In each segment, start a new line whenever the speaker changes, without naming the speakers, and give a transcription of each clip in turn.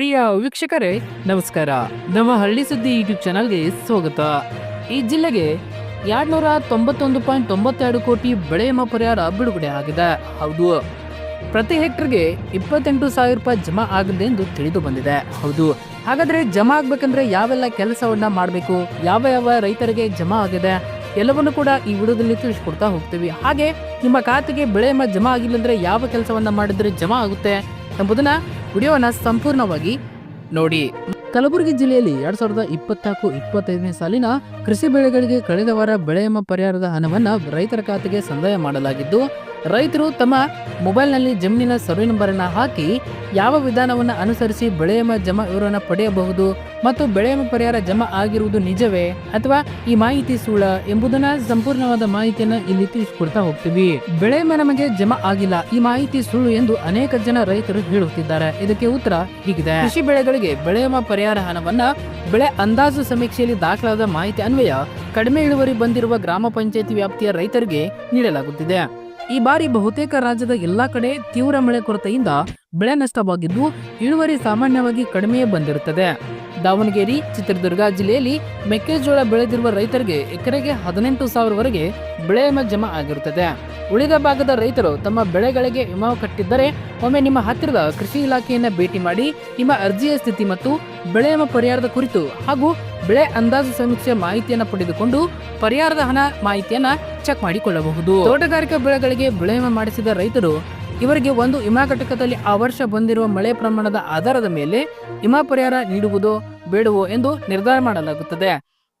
ಪ್ರಿಯ ವೀಕ್ಷಕರೇ, ನಮಸ್ಕಾರ. ನಮ್ಮ ಹಳ್ಳಿ ಸುದ್ದಿ ಯೂಟ್ಯೂಬ್ ಚಾನಲ್ಗೆ ಸ್ವಾಗತ. ಈ ಜಿಲ್ಲೆಗೆ ಎರಡ್ನೂರ ತೊಂಬತ್ತೊಂದು ಪಾಯಿಂಟ್ ತೊಂಬತ್ತೆರಡು ಕೋಟಿ ಬೆಳೆ ವಿಮಾ ಪರಿಹಾರ ಬಿಡುಗಡೆ ಆಗಿದೆ. ಹೌದು. ಪ್ರತಿ ಹೆಕ್ಟರ್ಗೆ ಇಪ್ಪತ್ತೆಂಟು ಸಾವಿರ ರೂಪಾಯಿ ಜಮಾ ಆಗಿದೆ ಎಂದು ತಿಳಿದು ಬಂದಿದೆ. ಹೌದು. ಹಾಗಾದ್ರೆ ಜಮಾ ಆಗ್ಬೇಕಂದ್ರೆ ಯಾವೆಲ್ಲ ಕೆಲಸವನ್ನ ಮಾಡಬೇಕು? ಯಾವ ಯಾವ ರೈತರಿಗೆ ಜಮಾ ಆಗಿದೆ? ಎಲ್ಲವನ್ನು ಕೂಡ ಈ ವಿಡಿಯೋದಲ್ಲಿ ತಿಳಿಸ್ಕೊಡ್ತಾ ಹೋಗ್ತೀವಿ. ಹಾಗೆ ನಿಮ್ಮ ಖಾತೆಗೆ ಬೆಳೆ ವಿಮಾ ಜಮಾ ಆಗಿಲ್ಲ ಅಂದ್ರೆ ಯಾವ ಕೆಲಸವನ್ನ ಮಾಡಿದ್ರೆ ಜಮಾ ಆಗುತ್ತೆ ಎಂಬುದನ್ನ ವಿಡಿಯೋನ ಸಂಪೂರ್ಣವಾಗಿ ನೋಡಿ. ಕಲಬುರಗಿ ಜಿಲ್ಲೆಯಲ್ಲಿ ಎರಡ್ ಸಾವಿರದ ಇಪ್ಪತ್ನಾಲ್ಕು ಇಪ್ಪತ್ತೈದನೇ ಸಾಲಿನ ಕೃಷಿ ಬೆಳೆಗಳಿಗೆ ಕಳೆದ ವಾರ ಬೆಳೆಯಮ್ಮ ಪರಿಹಾರದ ಹಣವನ್ನು ರೈತರ ಖಾತೆಗೆ ಸಂದಾಯ ಮಾಡಲಾಗಿದ್ದು ರೈತರು ತಮ್ಮ ಮೊಬೈಲ್ನಲ್ಲಿ ಜಮೀನಿನ ಸರ್ವೆ ನಂಬರ್ ಅನ್ನ ಹಾಕಿ ಯಾವ ವಿಧಾನವನ್ನು ಅನುಸರಿಸಿ ಬೆಳೆ ವಿಮೆ ಜಮಾ ವಿವರವನ್ನು ಪಡೆಯಬಹುದು ಮತ್ತು ಬೆಳೆ ಪರಿಹಾರ ಜಮಾ ಆಗಿರುವುದು ನಿಜವೇ ಅಥವಾ ಈ ಮಾಹಿತಿ ಸುಳ್ಳ ಎಂಬುದನ್ನ ಸಂಪೂರ್ಣವಾದ ಮಾಹಿತಿಯನ್ನು ಇಲ್ಲಿ ತಿಳಿಸಿಕೊಡ್ತಾ ಹೋಗ್ತೀವಿ. ಬೆಳೆ ವಿಮೆ ನಮಗೆ ಜಮಾ ಆಗಿಲ್ಲ, ಈ ಮಾಹಿತಿ ಸುಳ್ಳು ಎಂದು ಅನೇಕ ಜನ ರೈತರು ಹೇಳುತ್ತಿದ್ದಾರೆ. ಇದಕ್ಕೆ ಉತ್ತರ ಹೀಗಿದೆ. ಕೃಷಿ ಬೆಳೆಗಳಿಗೆ ಬೆಳೆ ಪರಿಹಾರ ಹಣವನ್ನ ಬೆಳೆ ಅಂದಾಜು ಸಮೀಕ್ಷೆಯಲ್ಲಿ ದಾಖಲಾದ ಮಾಹಿತಿ ಅನ್ವಯ ಕಡಿಮೆ ಇಳುವರಿ ಬಂದಿರುವ ಗ್ರಾಮ ಪಂಚಾಯತಿ ವ್ಯಾಪ್ತಿಯ ರೈತರಿಗೆ ನೀಡಲಾಗುತ್ತಿದೆ. ಈ ಬಾರಿ ಬಹುತೇಕ ರಾಜ್ಯದ ಎಲ್ಲಾ ಕಡೆ ತೀವ್ರ ಮಳೆ ಕೊರತೆಯಿಂದ ಬೆಳೆ ನಷ್ಟವಾಗಿದ್ದು, ಇಳುವರಿ ಸಾಮಾನ್ಯವಾಗಿ ಕಡಿಮೆಯೇ ಬಂದಿರುತ್ತದೆ. ದಾವಣಗೆರೆ, ಚಿತ್ರದುರ್ಗ ಜಿಲ್ಲೆಯಲ್ಲಿ ಮೆಕ್ಕೆಜೋಳ ಬೆಳೆದಿರುವ ರೈತರಿಗೆ ಎಕರೆಗೆ ಹದಿನೆಂಟು ಸಾವಿರವರೆಗೆ ಬೆಳೆ ವಿಮೆ ಜಮಾ ಆಗಿರುತ್ತದೆ. ಉಳಿದ ಭಾಗದ ರೈತರು ತಮ್ಮ ಬೆಳೆಗಳಿಗೆ ವಿಮಾ ಕಟ್ಟಿದ್ದರೆ, ಒಮ್ಮೆ ನಿಮ್ಮ ಹತ್ತಿರದ ಕೃಷಿ ಇಲಾಖೆಯನ್ನ ಭೇಟಿ ಮಾಡಿ ನಿಮ್ಮ ಅರ್ಜಿಯ ಸ್ಥಿತಿ ಮತ್ತು ಬೆಳೆ ಪರಿಹಾರದ ಕುರಿತು ಹಾಗೂ ಬೆಳೆ ಅಂದಾಜು ಸಮೀಕ್ಷೆ ಮಾಹಿತಿಯನ್ನ ಪಡೆದುಕೊಂಡು ಪರಿಹಾರದ ಹಣ ಮಾಹಿತಿಯನ್ನ ಚೆಕ್ ಮಾಡಿಕೊಳ್ಳಬಹುದು. ತೋಟಗಾರಿಕಾ ಬೆಳೆಗಳಿಗೆ ಬೆಳೆ ವಿಮೆ ಮಾಡಿಸಿದ ರೈತರು ಇವರಿಗೆ ಒಂದು ವಿಮಾ ಘಟಕದಲ್ಲಿ ಆ ವರ್ಷ ಬಂದಿರುವ ಮಳೆ ಪ್ರಮಾಣದ ಆಧಾರದ ಮೇಲೆ ವಿಮಾ ಪರಿಹಾರ ನೀಡುವುದೋ ಬೇಡವೋ ಎಂದು ನಿರ್ಧಾರ ಮಾಡಲಾಗುತ್ತದೆ.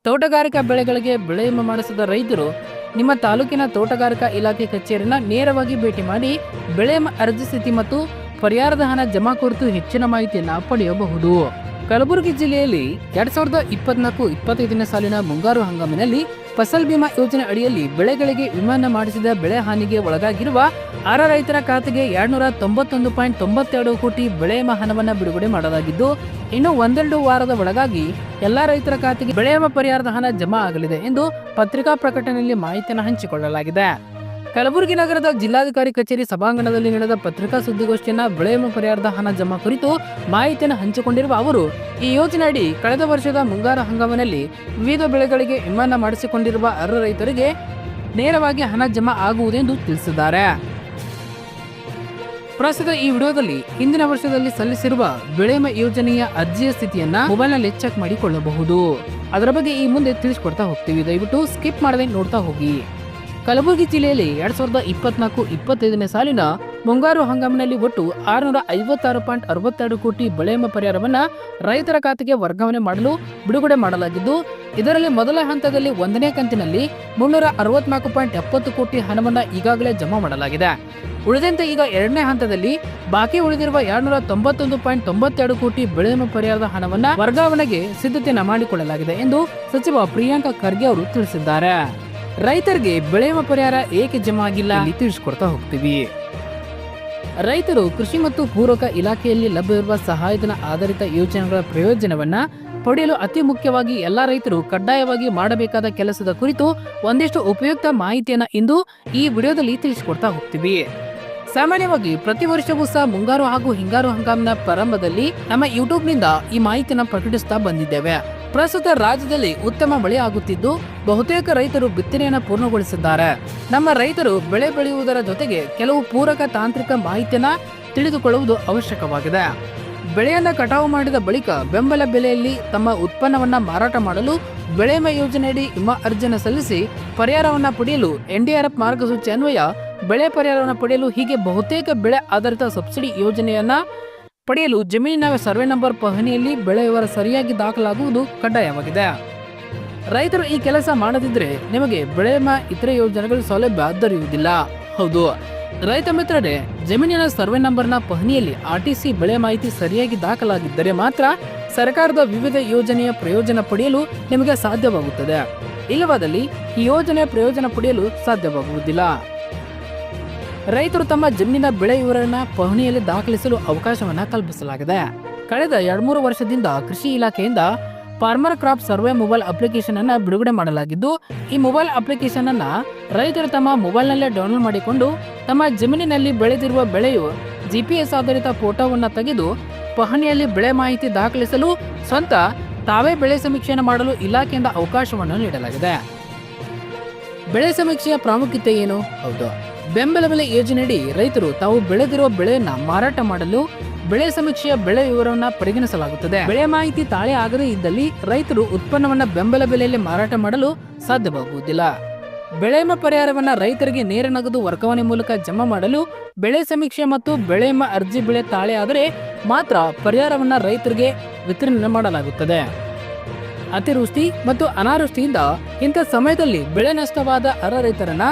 ತೋಟಗಾರಿಕಾ ಬೆಳೆಗಳಿಗೆ ಬೆಳೆ ವಿಮೆ ಮಾಡಿಸಿದ ರೈತರು ನಿಮ್ಮ ತಾಲೂಕಿನ ತೋಟಗಾರಿಕಾ ಇಲಾಖೆ ಕಚೇರಿನ ನೇರವಾಗಿ ಭೇಟಿ ಮಾಡಿ ಬೆಳೆ ಅರ್ಜಿ ಸ್ಥಿತಿ ಮತ್ತು ಪರಿಹಾರದ ಹಣ ಜಮಾ ಕುರಿತು ಹೆಚ್ಚಿನ ಮಾಹಿತಿಯನ್ನು ಪಡೆಯಬಹುದು. ಕಲಬುರಗಿ ಜಿಲ್ಲೆಯಲ್ಲಿ ಎರಡ್ ಸಾವಿರದ ಇಪ್ಪತ್ನಾಲ್ಕು ಇಪ್ಪತ್ತೈದನೇ ಸಾಲಿನ ಮುಂಗಾರು ಹಂಗಾಮಿನಲ್ಲಿ ಫಸಲ್ ಬಿಮಾ ಯೋಜನೆ ಅಡಿಯಲ್ಲಿ ಬೆಳೆಗಳಿಗೆ ವಿಮಾನ ಮಾಡಿಸಿದ ಬೆಳೆ ಹಾನಿಗೆ ಒಳಗಾಗಿರುವ ಆರ ರೈತರ ಖಾತೆಗೆ ಎರಡ್ನೂರ ತೊಂಬತ್ತೊಂದು ಪಾಯಿಂಟ್ ತೊಂಬತ್ತೆರಡು ಕೋಟಿ ಬೆಳೆ ಹಣವನ್ನು ಬಿಡುಗಡೆ ಮಾಡಲಾಗಿದ್ದು, ಇನ್ನು ಒಂದೆರಡು ವಾರದ ಒಳಗಾಗಿ ಎಲ್ಲಾ ರೈತರ ಖಾತೆಗೆ ಬೆಳೆ ಪರಿಹಾರದ ಹಣ ಜಮಾ ಆಗಲಿದೆ ಎಂದು ಪತ್ರಿಕಾ ಪ್ರಕಟಣೆಯಲ್ಲಿ ಮಾಹಿತಿಯನ್ನು ಹಂಚಿಕೊಳ್ಳಲಾಗಿದೆ. ಕಲಬುರಗಿ ನಗರದ ಜಿಲ್ಲಾಧಿಕಾರಿ ಕಚೇರಿ ಸಭಾಂಗಣದಲ್ಲಿ ನಡೆದ ಪತ್ರಿಕಾ ಸುದ್ದಿಗೋಷ್ಠಿಯನ್ನ ಬೆಳೆ ಪರಿಹಾರದ ಹಣ ಜಮಾ ಕುರಿತು ಮಾಹಿತಿಯನ್ನು ಹಂಚಿಕೊಂಡಿರುವ ಅವರು, ಈ ಯೋಜನೆ ಅಡಿ ಕಳೆದ ವರ್ಷದ ಮುಂಗಾರು ಹಂಗಾಮಿನಲ್ಲಿ ವಿವಿಧ ಬೆಳೆಗಳಿಗೆ ವಿಮಾನ ಮಾಡಿಸಿಕೊಂಡಿರುವ ಅರ್ಹ ರೈತರಿಗೆ ನೇರವಾಗಿ ಹಣ ಜಮಾ ಆಗುವುದೆಂದು ತಿಳಿಸಿದ್ದಾರೆ. ಪ್ರಸ್ತುತ ಈ ವಿಡಿಯೋದಲ್ಲಿ ಹಿಂದಿನ ವರ್ಷದಲ್ಲಿ ಸಲ್ಲಿಸಿರುವ ಬೆಳೆ ವಿಮಾ ಯೋಜನೆಯ ಅರ್ಜಿಯ ಸ್ಥಿತಿಯನ್ನ ಮೊಬೈಲ್ನಲ್ಲಿ ಚೆಕ್ ಮಾಡಿಕೊಳ್ಳಬಹುದು. ಅದರ ಬಗ್ಗೆ ಈ ಮುಂದೆ ತಿಳಿಸ್ಕೊಡ್ತಾ ಹೋಗ್ತೀವಿ. ದಯವಿಟ್ಟು ಸ್ಕಿಪ್ ಮಾಡದೆ ನೋಡ್ತಾ ಹೋಗಿ. ಕಲಬುರಗಿ ಜಿಲ್ಲೆಯಲ್ಲಿ ಎರಡ್ ಸಾವಿರದ ಇಪ್ಪತ್ನಾಲ್ಕು ಇಪ್ಪತ್ತೈದನೇ ಸಾಲಿನ ಮುಂಗಾರು ಹಂಗಾಮಿನಲ್ಲಿ ಒಟ್ಟು ಆರುನೂರ ಐವತ್ತಾರು ಪಾಯಿಂಟ್ ಅರವತ್ತೆರಡು ಕೋಟಿ ಬೆಳೆ ವಿಮಾ ಪರಿಹಾರವನ್ನ ರೈತರ ಖಾತೆಗೆ ವರ್ಗಾವಣೆ ಮಾಡಲು ಬಿಡುಗಡೆ ಮಾಡಲಾಗಿದ್ದು, ಇದರಲ್ಲಿ ಮೊದಲ ಹಂತದಲ್ಲಿ ಒಂದನೇ ಕಂತಿನಲ್ಲಿ ಮುನ್ನೂರ ಅರವತ್ನಾಲ್ಕು ಪಾಯಿಂಟ್ ಎಪ್ಪತ್ತು ಕೋಟಿ ಹಣವನ್ನ ಈಗಾಗಲೇ ಜಮಾ ಮಾಡಲಾಗಿದೆ. ಉಳಿದಂತೆ ಈಗ ಎರಡನೇ ಹಂತದಲ್ಲಿ ಬಾಕಿ ಉಳಿದಿರುವ ಎರಡ್ನೂರ ತೊಂಬತ್ತೊಂದು ಪಾಯಿಂಟ್ ತೊಂಬತ್ತೆರಡು ಕೋಟಿ ಬೆಳೆ ಪರಿಹಾರದ ಹಣವನ್ನ ವರ್ಗಾವಣೆಗೆ ಸಿದ್ಧತೆಯನ್ನು ಮಾಡಿಕೊಳ್ಳಲಾಗಿದೆ ಎಂದು ಸಚಿವ ಪ್ರಿಯಾಂಕಾ ಖರ್ಗೆ ಅವರು ತಿಳಿಸಿದ್ದಾರೆ. ರೈತರಿಗೆ ಬೆಳೆ ಪರಿಹಾರ ಏಕೆ ಜಮಾ ಆಗಿಲ್ಲ ಇಲ್ಲಿ ತಿಳಿಸ್ಕೊಡ್ತಾ ಹೋಗ್ತೀವಿ. ರೈತರು ಕೃಷಿ ಮತ್ತು ಪೂರಕ ಇಲಾಖೆಯಲ್ಲಿ ಲಭ್ಯವಿರುವ ಸಹಾಯಧನ ಆಧಾರಿತ ಯೋಜನೆಗಳ ಪ್ರಯೋಜನವನ್ನ ಪಡೆಯಲು ಅತಿ ಮುಖ್ಯವಾಗಿ ಎಲ್ಲಾ ರೈತರು ಕಡ್ಡಾಯವಾಗಿ ಮಾಡಬೇಕಾದ ಕೆಲಸದ ಕುರಿತು ಒಂದಿಷ್ಟು ಉಪಯುಕ್ತ ಮಾಹಿತಿಯನ್ನ ಇಂದು ಈ ವಿಡಿಯೋದಲ್ಲಿ ತಿಳಿಸಿಕೊಡ್ತಾ ಹೋಗ್ತೀವಿ. ಸಾಮಾನ್ಯವಾಗಿ ಪ್ರತಿ ವರ್ಷವೂ ಸಹ ಮುಂಗಾರು ಹಾಗೂ ಹಿಂಗಾರು ಹಂಗಾಮಿನ ಪ್ರಾರಂಭದಲ್ಲಿ ನಮ್ಮ ಯೂಟ್ಯೂಬ್ನಿಂದ ಈ ಮಾಹಿತಿಯನ್ನು ಪ್ರಕಟಿಸ್ತಾ ಬಂದಿದ್ದೇವೆ. ಪ್ರಸ್ತುತ ರಾಜ್ಯದಲ್ಲಿ ಉತ್ತಮ ಮಳೆ ಆಗುತ್ತಿದ್ದು, ಬಹುತೇಕ ರೈತರು ಬಿತ್ತನೆಯನ್ನು ಪೂರ್ಣಗೊಳಿಸಿದ್ದಾರೆ. ನಮ್ಮ ರೈತರು ಬೆಳೆ ಬೆಳೆಯುವುದರ ಜೊತೆಗೆ ಕೆಲವು ಪೂರಕ ತಾಂತ್ರಿಕ ಮಾಹಿತಿಯನ್ನ ತಿಳಿದುಕೊಳ್ಳುವುದು ಅವಶ್ಯಕವಾಗಿದೆ. ಬೆಳೆಯನ್ನ ಕಟಾವು ಮಾಡಿದ ಬಳಿಕ ಬೆಂಬಲ ಬೆಲೆಯಲ್ಲಿ ತಮ್ಮ ಉತ್ಪನ್ನವನ್ನ ಮಾರಾಟ ಮಾಡಲು ಬೆಳೆ ವಿಮಾ ಯೋಜನೆಯಡಿ ವಿಮಾ ಅರ್ಜಿಯನ್ನು ಸಲ್ಲಿಸಿ ಪರಿಹಾರವನ್ನ ಪಡೆಯಲು ಎನ್ಡಿಆರ್ಎಫ್ ಮಾರ್ಗಸೂಚಿ ಅನ್ವಯ, ಬೆಳೆ ಪರಿಹಾರವನ್ನು ಪಡೆಯಲು ಹೀಗೆ ಬಹುತೇಕ ಬೆಳೆ ಆಧಾರಿತ ಸಬ್ಸಿಡಿ ಯೋಜನೆಯನ್ನ ಪಡೆಯಲು ಜಮೀನಿನ ಸರ್ವೆ ನಂಬರ್ ಪಹಣಿಯಲ್ಲಿ ಬೆಳೆ ವಿವರ ಸರಿಯಾಗಿ ದಾಖಲಾಗುವುದು ಕಡ್ಡಾಯವಾಗಿದೆ. ರೈತರು ಈ ಕೆಲಸ ಮಾಡದಿದ್ರೆ ನಿಮಗೆ ಬೆಳೆ ವಿಮಾ ಇತರೆ ಯೋಜನೆಗಳು ಸೌಲಭ್ಯ ದೊರೆಯುವುದಿಲ್ಲ. ಹೌದು. ರೈತ ಮಿತ್ರರೇ, ಜಮೀನಿನ ಸರ್ವೆ ನಂಬರ್ನ ಪಹಣಿಯಲ್ಲಿ ಆರ್ಟಿಸಿ ಬೆಳೆ ಮಾಹಿತಿ ಸರಿಯಾಗಿ ದಾಖಲಾಗಿದ್ದರೆ ಮಾತ್ರ ಸರ್ಕಾರದ ವಿವಿಧ ಯೋಜನೆಯ ಪ್ರಯೋಜನ ಪಡೆಯಲು ನಿಮಗೆ ಸಾಧ್ಯವಾಗುತ್ತದೆ. ಇಲ್ಲವಾದಲ್ಲಿ ಈ ಯೋಜನೆಯ ಪ್ರಯೋಜನ ಪಡೆಯಲು ಸಾಧ್ಯವಾಗುವುದಿಲ್ಲ. ರೈತರು ತಮ್ಮ ಜಮೀನಿನ ಬೆಳೆ ವಿವರಣ ಪಹಣಿಯಲ್ಲಿ ದಾಖಲಿಸಲು ಅವಕಾಶವನ್ನ ಕಲ್ಪಿಸಲಾಗಿದೆ. ಕಳೆದ ಎರಡ್ಮೂರು ವರ್ಷದಿಂದ ಕೃಷಿ ಇಲಾಖೆಯಿಂದ farmer crop survey mobile application ಅನ್ನ ಬಿಡುಗಡೆ ಮಾಡಲಾಗಿದ್ದು, ಈ ಮೊಬೈಲ್ ಅಪ್ಲಿಕೇಶನ್ ಅನ್ನ ರೈತರು ತಮ್ಮ ಮೊಬೈಲ್ನಲ್ಲೇ ಡೌನ್ಲೋಡ್ ಮಾಡಿಕೊಂಡು ತಮ್ಮ ಜಮೀನಿನಲ್ಲಿ ಬೆಳೆದಿರುವ ಬೆಳೆಯು ಜಿಪಿಎಸ್ ಆಧಾರಿತ ಫೋಟೋವನ್ನು ತೆಗೆದು ಪಹಣಿಯಲ್ಲಿ ಬೆಳೆ ಮಾಹಿತಿ ದಾಖಲಿಸಲು ಸ್ವಂತ ತಾವೇ ಬೆಳೆ ಸಮೀಕ್ಷೆಯನ್ನು ಮಾಡಲು ಇಲಾಖೆಯಿಂದ ಅವಕಾಶವನ್ನು ನೀಡಲಾಗಿದೆ. ಬೆಳೆ ಸಮೀಕ್ಷೆಯ ಪ್ರಾಮುಖ್ಯತೆ ಏನು? ಹೌದು. ಬೆಂಬಲ ಬೆಲೆ ಯೋಜನೆಯಡಿ ರೈತರು ತಾವು ಬೆಳೆದಿರುವ ಬೆಳೆಯನ್ನ ಮಾರಾಟ ಮಾಡಲು ಬೆಳೆ ಸಮೀಕ್ಷೆಯ ಬೆಳೆ ವಿವರವನ್ನ ಪರಿಗಣಿಸಲಾಗುತ್ತದೆ. ಬೆಳೆ ಮಾಹಿತಿ ತಾಳೆ ಆಗದೇ ಇದ್ದಲ್ಲಿ ರೈತರು ಉತ್ಪನ್ನವನ್ನ ಬೆಂಬಲ ಬೆಲೆಯಲ್ಲಿ ಮಾರಾಟ ಮಾಡಲು ಸಾಧ್ಯವಾಗುವುದಿಲ್ಲ. ಬೆಳೆ ಪರಿಹಾರವನ್ನ ರೈತರಿಗೆ ನೇರ ನಗದು ವರ್ಗಾವಣೆ ಮೂಲಕ ಜಮಾ ಮಾಡಲು ಬೆಳೆ ಸಮೀಕ್ಷೆ ಮತ್ತು ಬೆಳೆ ಅರ್ಜಿ ಬೆಳೆ ತಾಳೆ ಆದರೆ ಮಾತ್ರ ಪರಿಹಾರವನ್ನ ರೈತರಿಗೆ ವಿತರಣೆ ಮಾಡಲಾಗುತ್ತದೆ. ಅತಿವೃಷ್ಟಿ ಮತ್ತು ಅನಾವೃಷ್ಟಿಯಿಂದ ಇಂಥ ಸಮಯದಲ್ಲಿ ಬೆಳೆ ನಷ್ಟವಾದ ಅರ ರೈತರನ್ನ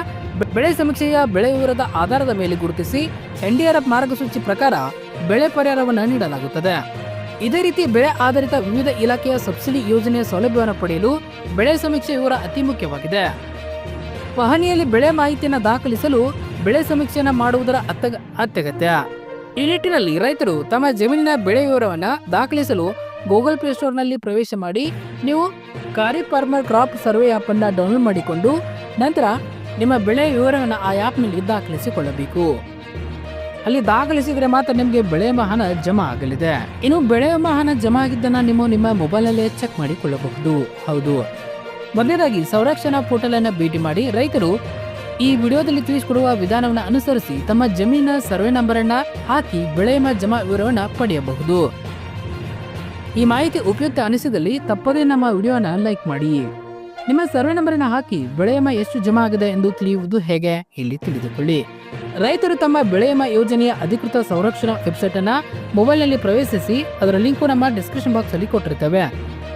ಬೆಳೆ ಸಮೀಕ್ಷೆಯ ಬೆಳೆ ವಿವರದ ಆಧಾರದ ಮೇಲೆ ಗುರುತಿಸಿ ಎನ್ಡಿಆರ್ಎಫ್ ಮಾರ್ಗಸೂಚಿ ಪ್ರಕಾರ ಬೆಳೆ ಪರಿಹಾರವನ್ನು ನೀಡಲಾಗುತ್ತದೆ. ಇದೇ ರೀತಿ ಬೆಳೆ ಆಧಾರಿತ ವಿವಿಧ ಇಲಾಖೆಯ ಸಬ್ಸಿಡಿ ಯೋಜನೆಯ ಸೌಲಭ್ಯವನ್ನು ಪಡೆಯಲು ಬೆಳೆ ಸಮೀಕ್ಷೆ ವಿವರ ಅತಿ ಮುಖ್ಯವಾಗಿದೆ. ಪಹಣಿಯಲ್ಲಿ ಬೆಳೆ ಮಾಹಿತಿಯನ್ನು ದಾಖಲಿಸಲು ಬೆಳೆ ಸಮೀಕ್ಷೆಯನ್ನು ಮಾಡುವುದರ ಅತ್ಯಗ ಅತ್ಯಗತ್ಯ. ಈ ನಿಟ್ಟಿನಲ್ಲಿ ರೈತರು ತಮ್ಮ ಜಮೀನಿನ ಬೆಳೆ ವಿವರವನ್ನು ದಾಖಲಿಸಲು ಗೂಗಲ್ ಪ್ಲೇ ಸ್ಟೋರ್ನಲ್ಲಿ ಪ್ರವೇಶ ಮಾಡಿ, ನೀವು ಕಾರಿ ಫಾರ್ಮರ್ ಕ್ರಾಪ್ ಸರ್ವೆ ಆ್ಯಪನ್ನು ಡೌನ್ಲೋಡ್ ಮಾಡಿಕೊಂಡು, ನಂತರ ನಿಮ್ಮ ಬೆಳೆ ವಿವರವನ್ನು ಆ ಆ್ಯಪ್ನಲ್ಲಿ ದಾಖಲಿಸಿಕೊಳ್ಳಬೇಕು. ಅಲ್ಲಿ ದಾಖಲಿಸಿದರೆ ಮಾತ್ರ ನಿಮಗೆ ಬೆಳೆ ವಾಹನ ಜಮಾ ಆಗಲಿದೆ. ಇನ್ನು ಬೆಳೆ ವಾಹನ ಜಮಾ ಆಗಿದ್ದನ್ನು ನೀವು ನಿಮ್ಮ ಮೊಬೈಲಲ್ಲೇ ಚೆಕ್ ಮಾಡಿಕೊಳ್ಳಬಹುದು. ಹೌದು. ಮೊದಲನೇದಾಗಿ ಸಂರಕ್ಷಣಾ ಪೋರ್ಟಲ್ ಅನ್ನು ಭೇಟಿ ಮಾಡಿ ರೈತರು ಈ ವಿಡಿಯೋದಲ್ಲಿ ತಿಳಿಸಿಕೊಡುವ ವಿಧಾನವನ್ನು ಅನುಸರಿಸಿ ತಮ್ಮ ಜಮೀನ ಸರ್ವೆ ನಂಬರ್ ಅನ್ನ ಹಾಕಿ ಬೆಳೆ ಜಮಾ ವಿವರವನ್ನು ಪಡೆಯಬಹುದು. ಈ ಮಾಹಿತಿ ಉಪಯುಕ್ತ ಅನಿಸಿದಲ್ಲಿ ತಪ್ಪದೇ ನಮ್ಮ ವಿಡಿಯೋನ ಲೈಕ್ ಮಾಡಿ. ನಿಮ್ಮ ಸರ್ವೆ ನಂಬರ್ ಅನ್ನು ಹಾಕಿ ಬೆಳೆಯಮ ಎಷ್ಟು ಜಮಾ ಆಗಿದೆ ಎಂದು ತಿಳಿಯುವುದು ಹೇಗೆ? ಇಲ್ಲಿ ತಿಳಿದುಕೊಳ್ಳಿ. ರೈತರು ತಮ್ಮ ಬೆಳೆಯಮ ಯೋಜನೆಯ ಅಧಿಕೃತ ಸಂರಕ್ಷಣಾ ವೆಬ್ಸೈಟ್ ಅನ್ನ ಮೊಬೈಲ್ನಲ್ಲಿ ಪ್ರವೇಶಿಸಿ ಅದರ ಲಿಂಕ್ ನಮ್ಮ ಡಿಸ್ಕ್ರಿಪ್ಷನ್ ಬಾಕ್ಸ್ ಅಲ್ಲಿ ಕೊಟ್ಟಿರ್ತೇವೆ.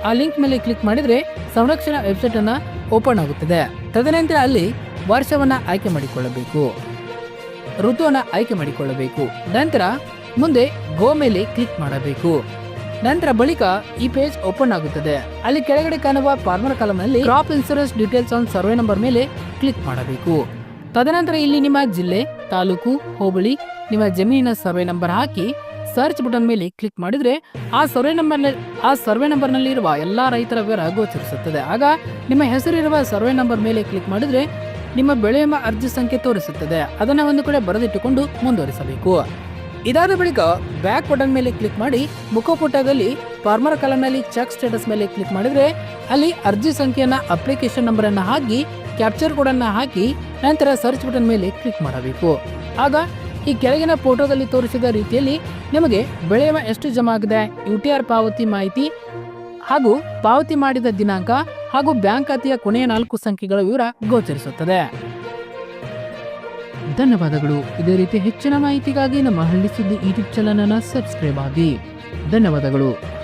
ಆ ಲಿಂಕ್ ಮೇಲೆ ಕ್ಲಿಕ್ ಮಾಡಿದ್ರೆ ಸಂರಕ್ಷಣಾ ವೆಬ್ಸೈಟ್ ಅನ್ನ ಓಪನ್ ಆಗುತ್ತದೆ. ತದನಂತರ ಅಲ್ಲಿ ವರ್ಷವನ್ನ ಆಯ್ಕೆ ಮಾಡಿಕೊಳ್ಳಬೇಕು. ಋತುವನ್ನ ಆಯ್ಕೆ ಮಾಡಿಕೊಳ್ಳಬೇಕು. ನಂತರ ಮುಂದೆ ಗೋ ಮೇಲೆ ಕ್ಲಿಕ್ ಮಾಡಬೇಕು. ನಂತರ ಬಳಿಕ ಈ ಪೇಜ್ ಓಪನ್ ಆಗುತ್ತದೆ. ಅಲ್ಲಿ ಕೆಳಗಡೆ ಕಾಣುವ farmer ಕಾಲಮ್ನಲ್ಲಿ crop insurance details on survey number ಮೇಲೆ ಕ್ಲಿಕ್ ಮಾಡಬೇಕು. ತದನಂತರ ಇಲ್ಲಿ ನಿಮ್ಮ ಜಿಲ್ಲೆ, ತಾಲೂಕು, ಹೋಬಳಿ, ನಿಮ್ಮ ಜಮೀನಿನ ಸರ್ವೆ ನಂಬರ್ ಹಾಕಿ ಸರ್ಚ್ ಬಟನ್ ಮೇಲೆ ಕ್ಲಿಕ್ ಮಾಡಿದ್ರೆ ಆ ಸರ್ವೆ ನಂಬರ್ ಆ ಸರ್ವೆ ನಂಬರ್ನಲ್ಲಿರುವ ಎಲ್ಲಾ ರೈತರ ವಿವರ ಗೋಚರಿಸುತ್ತದೆ. ಆಗ ನಿಮ್ಮ ಹೆಸರಿರುವ ಸರ್ವೆ ನಂಬರ್ ಮೇಲೆ ಕ್ಲಿಕ್ ಮಾಡಿದ್ರೆ ನಿಮ್ಮ ಬೆಳೆ ಅರ್ಜಿ ಸಂಖ್ಯೆ ತೋರಿಸುತ್ತದೆ. ಅದನ್ನ ಒಂದು ಕಡೆ ಬರೆದಿಟ್ಟುಕೊಂಡು ಮುಂದುವರಿಸಬೇಕು. ಇದಾದ ಬಳಿಕ ಬ್ಯಾಕ್ ಬಟನ್ ಮೇಲೆ ಕ್ಲಿಕ್ ಮಾಡಿ ಮುಖಪುಟದಲ್ಲಿ ಫಾರ್ಮರ್ ಕಾಲಮ್ನಲ್ಲಿ ಚೆಕ್ ಸ್ಟೇಟಸ್ ಮೇಲೆ ಕ್ಲಿಕ್ ಮಾಡಿದ್ರೆ ಅಲ್ಲಿ ಅರ್ಜಿ ಸಂಖ್ಯೆಯನ್ನ ಅಪ್ಲಿಕೇಶನ್ ನಂಬರ್ ಅನ್ನ ಹಾಕಿ ಕ್ಯಾಪ್ಚರ್ ಕೋಡ್ ಅನ್ನ ಹಾಕಿ ನಂತರ ಸರ್ಚ್ ಬಟನ್ ಮೇಲೆ ಕ್ಲಿಕ್ ಮಾಡಬೇಕು. ಆಗ ಈ ಕೆಳಗಿನ ಫೋಟೋದಲ್ಲಿ ತೋರಿಸಿದ ರೀತಿಯಲ್ಲಿ ನಿಮಗೆ ಬೆಳೆಯ ಎಷ್ಟು ಜಮಾ ಆಗಿದೆ ಯು ಟಿ ಆರ್ ಪಾವತಿ ಮಾಹಿತಿ ಹಾಗೂ ಪಾವತಿ ಮಾಡಿದ ದಿನಾಂಕ ಹಾಗೂ ಬ್ಯಾಂಕ್ ಖಾತೆಯ ಕೊನೆಯ ನಾಲ್ಕು ಸಂಖ್ಯೆಗಳ ವಿವರ ಗೋಚರಿಸುತ್ತದೆ. ಧನ್ಯವಾದಗಳು. ಇದೇ ರೀತಿ ಹೆಚ್ಚಿನ ಮಾಹಿತಿಗಾಗಿ ನಮ್ಮ ಹಳ್ಳಿ ಸುದ್ದಿ ಯೂಟ್ಯೂಬ್ ಚಾನಲ್ ಅನ್ನು ಸಬ್ಸ್ಕ್ರೈಬ್ ಆಗಿ. ಧನ್ಯವಾದಗಳು.